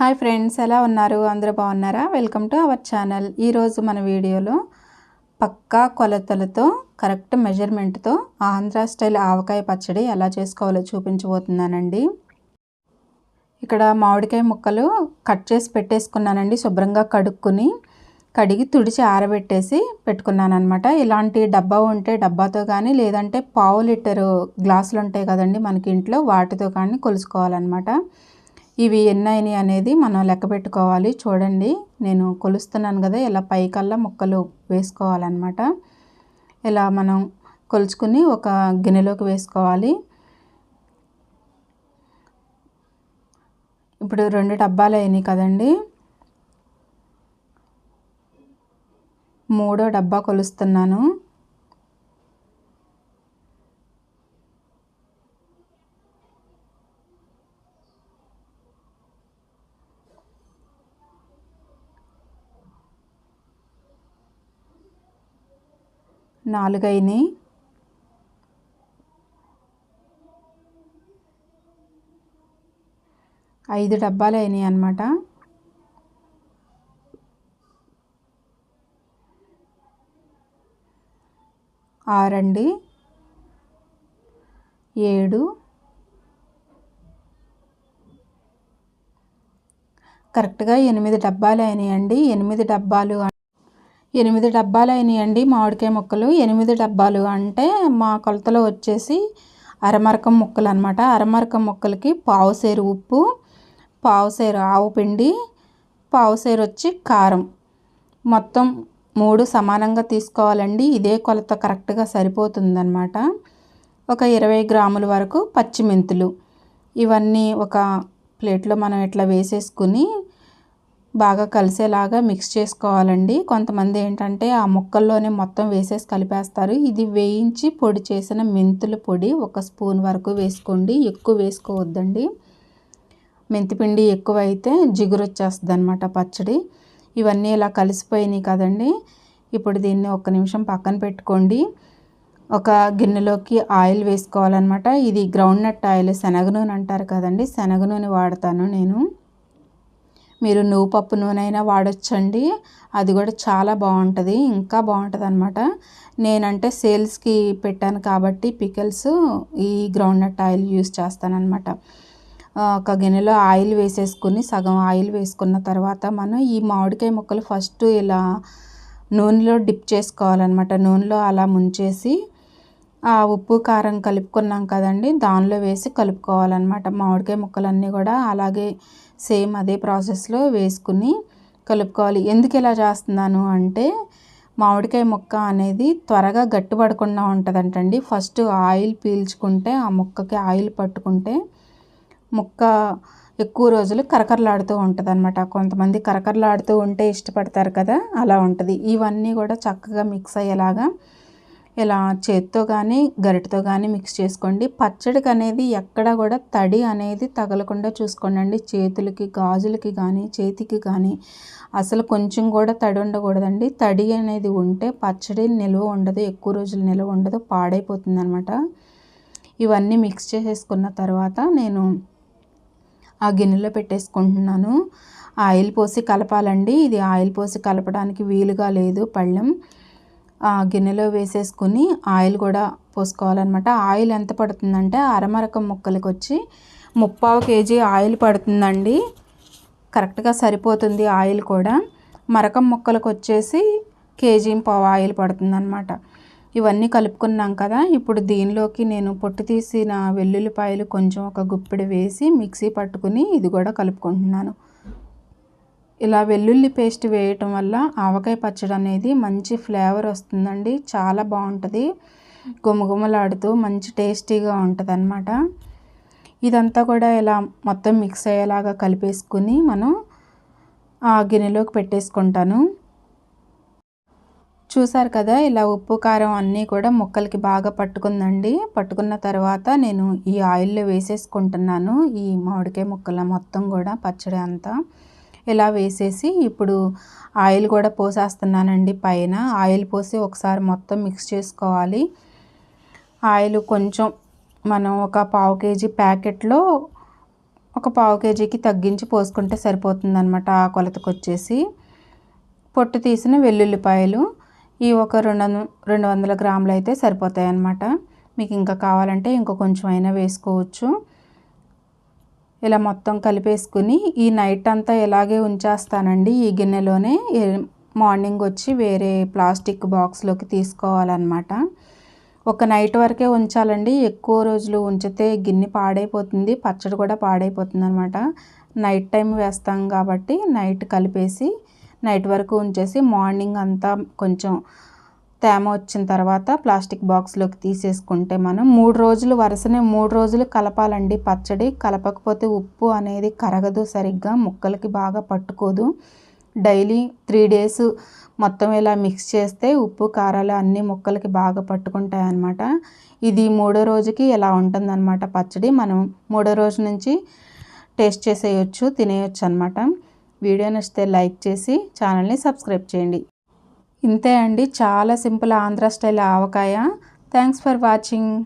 Hi friends ఎలా ఉన్నారు? అందరూ బాగున్నారా? Welcome to our channel. ఈరోజు మన వీడియోలో పక్కా కొలతలతో కరెక్ట్ మెజర్మెంట్తో ఆంధ్ర స్టైల్ ఆవకాయ పచ్చడి ఎలా చేసుకోవాలో చూపించబోతున్నానండి. ఇక్కడ మామిడికాయ ముక్కలు కట్ చేసి పెట్టేసుకున్నానండి శుభ్రంగా కడుక్కుని కడిగి తుడిచి ఆరబెట్టేసి పెట్టుకున్నాను అనమాట ఇలాంటి డబ్బా ఉంటే డబ్బాతో కానీ లేదంటే పావు లీటరు గ్లాసులు ఉంటాయి కదండి మనకి ఇంట్లో వాటితో కానీ కొలుసుకోవాలన్నమాట. ఇవి ఎన్నైనాయి అనేది మనం లెక్క పెట్టుకోవాలి. చూడండి నేను కొలుస్తున్నాను కదా ఇలా పైకల్లా ముక్కలు వేసుకోవాలన్నమాట. ఇలా మనం కొలుచుకుని ఒక గిన్నెలోకి వేసుకోవాలి. ఇప్పుడు రెండు డబ్బాలు అయినాయి కదండి. మూడో డబ్బా కొలుస్తున్నాను. నాలుగైనాయి ఐదు డబ్బాలు అయినాయి అన్నమాట. ఆరండి. ఏడు. కరెక్ట్గా ఎనిమిది డబ్బాలు అయినాయండి ఎనిమిది డబ్బాలు ఎనిమిది డబ్బాలు అయినాయండి మామిడికాయ ముక్కలు. ఎనిమిది డబ్బాలు అంటే మా కొలతలో వచ్చేసి అరమరకం ముక్కలు అనమాట అరమరకం ముక్కలకి పావుసేరు ఉప్పు పావుసేరు ఆవు పిండి పావుసేరు వచ్చి కారం. మొత్తం మూడు సమానంగా తీసుకోవాలండి. ఇదే కొలత కరెక్ట్గా సరిపోతుందన్నమాట. ఒక ఇరవై గ్రాముల వరకు పచ్చిమెంతులు. ఇవన్నీ ఒక ప్లేట్లో మనం ఇట్లా వేసేసుకుని బాగా కలిసేలాగా మిక్స్ చేసుకోవాలండి. కొంతమంది ఏంటంటే ఆ ముక్కల్లోనే మొత్తం వేసేసి కలిపేస్తారు. ఇది వేయించి పొడి చేసిన మెంతుల పొడి ఒక స్పూన్ వరకు వేసుకోండి. ఎక్కువ వేసుకోవద్దండి. మెంతిపిండి ఎక్కువ అయితే జిగురు వచ్చేస్తుంది అనమాట పచ్చడి. ఇవన్నీ ఇలా కలిసిపోయినాయి కదండి. ఇప్పుడు దీన్ని ఒక్క నిమిషం పక్కన పెట్టుకోండి. ఒక గిన్నెలోకి ఆయిల్ వేసుకోవాలన్నమాట. ఇది గ్రౌండ్ నట్ ఆయిల్ శనగ నూనె అంటారు కదండి. శనగ నూనె వాడతాను నేను. మీరు నువ్వు పప్పు నూనె అయినా వాడచ్చండి. అది కూడా చాలా బాగుంటుంది. ఇంకా బాగుంటుంది అనమాట నేనంటే సేల్స్కి పెట్టాను కాబట్టి పికిల్స్ ఈ గ్రౌండ్ నట్ ఆయిల్ యూస్ చేస్తానన్నమాట. ఒక గిన్నెలో ఆయిల్ వేసేసుకుని సగం ఆయిల్ వేసుకున్న తర్వాత మనం ఈ మామిడికాయ ముక్కలు ఫస్ట్ ఇలా నూనెలో డిప్ చేసుకోవాలన్నమాట. నూనెలో అలా ముంచేసి ఆ ఉప్పు కారం కలుపుకున్నాం కదండి. దానిలో వేసి కలుపుకోవాలన్నమాట. మామిడికాయ ముక్కలన్నీ కూడా అలాగే సేమ్ అదే ప్రాసెస్లో వేసుకుని కలుపుకోవాలి. ఎందుకు ఇలా చేస్తున్నాను అంటే మామిడికాయ ముక్క అనేది త్వరగా గట్టిపడకుండా ఉంటుందంటండి. ఫస్ట్ ఆయిల్ పీల్చుకుంటే ఆ ముక్కకి ఆయిల్ పట్టుకుంటే ముక్క ఎక్కువ రోజులు కరకరలాడుతూ ఉంటుంది అనమాట కొంతమంది కరకరలాడుతూ ఉంటే ఇష్టపడతారు కదా అలా ఉంటుంది. ఇవన్నీ కూడా చక్కగా మిక్స్ అయ్యేలాగా ఇలా చేత్తో కానీ గరిటతో కానీ మిక్స్ చేసుకోండి. పచ్చడికి అనేది ఎక్కడ కూడా తడి అనేది తగలకుండా చూసుకోండి చేతులకి గాజులకి కానీ చేతికి కానీ అసలు కొంచెం కూడా తడి ఉండకూడదండి. తడి అనేది ఉంటే పచ్చడి నిల్వ ఉండదు ఎక్కువ రోజులు నిల్వ ఉండదు పాడైపోతుంది అనమాట ఇవన్నీ మిక్స్ చేసేసుకున్న తర్వాత నేను ఆ గిన్నెలో పెట్టేసుకుంటున్నాను. ఆయిల్ పోసి కలపాలండి. ఇది ఆయిల్ పోసి కలపడానికి వీలుగా లేదు పళ్ళెం. గిన్నెలో వేసేసుకుని ఆయిల్ కూడా పోసుకోవాలన్నమాట. ఆయిల్ ఎంత పడుతుందంటే అరమరకం ముక్కలకి వచ్చి ముప్పావు కేజీ ఆయిల్ పడుతుందండి. కరెక్ట్గా సరిపోతుంది ఆయిల్ కూడా. మరకం ముక్కలకు వచ్చేసి కేజీ పావు ఆయిల్ పడుతుందన్నమాట. ఇవన్నీ కలుపుకున్నాం కదా ఇప్పుడు దీనిలోకి నేను పొట్టు తీసిన వెల్లుల్లిపాయలు కొంచెం ఒక గుప్పెడు వేసి మిక్సీ పట్టుకుని ఇది కూడా కలుపుకుంటున్నాను. ఇలా వెల్లుల్లి పేస్ట్ వేయటం వల్ల ఆవకాయ పచ్చడి అనేది మంచి ఫ్లేవర్ వస్తుందండి. చాలా బాగుంటుంది. గుమగుమలాడుతూ మంచి టేస్టీగా ఉంటుంది అనమాట ఇదంతా కూడా ఇలా మొత్తం మిక్స్ అయ్యేలాగా కలిపేసుకుని మనం ఆ గిన్నెలోకి పెట్టేసుకుంటాను. చూసారు కదా ఇలా ఉప్పు కారం అన్నీ కూడా ముక్కలకి బాగా పట్టుకుందండి. పట్టుకున్న తర్వాత నేను ఈ ఆయిల్లో వేసేసుకుంటున్నాను ఈ మామిడికాయ ముక్కల మొత్తం కూడా పచ్చడి అంతా. ఇలా వేసేసి ఇప్పుడు ఆయిల్ కూడా పోసేస్తున్నానండి పైన. ఆయిల్ పోసి ఒకసారి మొత్తం మిక్స్ చేసుకోవాలి. ఆయిల్ కొంచెం మనం ఒక పావు కేజీ ప్యాకెట్లో ఒక పావు కేజీకి తగ్గించి పోసుకుంటే సరిపోతుందన్నమాట ఆ కొలతకు వచ్చేసి. పొట్టు తీసిన వెల్లుల్లిపాయలు ఈ ఒక రెండు రెండు వందల గ్రాములు అయితే సరిపోతాయి అన్నమాట మీకు ఇంకా కావాలంటే ఇంకో కొంచెం అయినా వేసుకోవచ్చు. ఇలా మొత్తం కలిపేసుకుని ఈ నైట్ అంతా ఇలాగే ఉంచేస్తానండి? ఈ గిన్నెలోనే మార్నింగ్ వచ్చి వేరే ప్లాస్టిక్ బాక్స్లోకి తీసుకోవాలన్నమాట. ఒక నైట్ వరకే ఉంచాలండి. ఎక్కువ రోజులు ఉంచితే గిన్నె పాడైపోతుంది పచ్చడి కూడా పాడైపోతుంది అనమాట నైట్ టైం వేస్తాం కాబట్టి నైట్ కలిపేసి నైట్ వరకు ఉంచేసి మార్నింగ్ అంతా కొంచెం తేమ వచ్చిన తర్వాత ప్లాస్టిక్ బాక్స్లోకి తీసేసుకుంటే మనం మూడు రోజులు వరుసనే మూడు రోజులు కలపాలండి. పచ్చడి కలపకపోతే ఉప్పు అనేది కరగదు సరిగ్గా ముక్కలకి బాగా పట్టుకోదు. డైలీ త్రీ డేస్ మొత్తం ఇలా మిక్స్ చేస్తే ఉప్పు కారాలు అన్ని ముక్కలకి బాగా పట్టుకుంటాయి అన్నమాట ఇది మూడో రోజుకి ఇలా ఉంటుందన్నమాట పచ్చడి. మనం మూడో రోజు నుంచి టేస్ట్ చేసేయచ్చు తినేయచ్చు అనమాట వీడియో నచ్చితే లైక్ చేసి ఛానల్ని సబ్స్క్రైబ్ చేయండి. ఇంతే అండి. చాలా simple Andhra style avakaya. Thanks for watching.